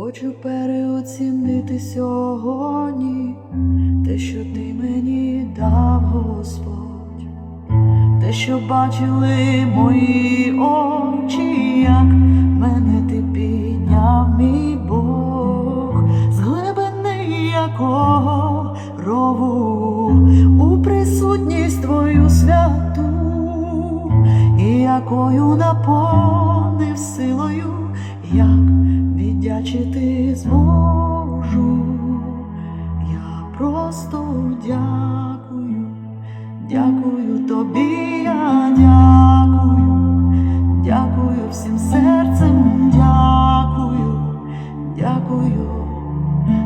Хочу переоцінити сьогодні те, що ти мені дав, Господь, те, що бачили мої очі, як мене ти підняв, мій Бог, з глибини якого рову у присутність твою святу, і якою наповнив силою, віддячити зможу. Я просто дякую, дякую тобі, я дякую, дякую всім серцем, дякую, дякую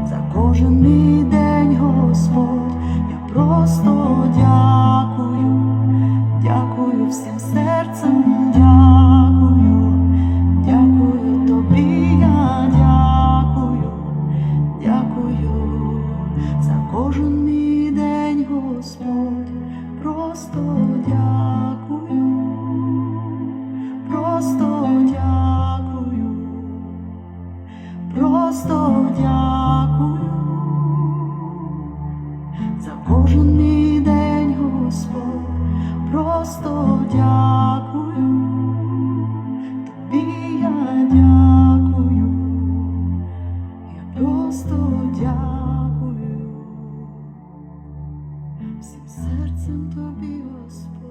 за кожен мій кожен Господь, просто дякую, просто дякую, просто дякую, за кожен день, Господь, просто дякую. Тобі я дякую, я просто дякую. всім серцем тобі, Господь.